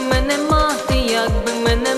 мене мати, якби мене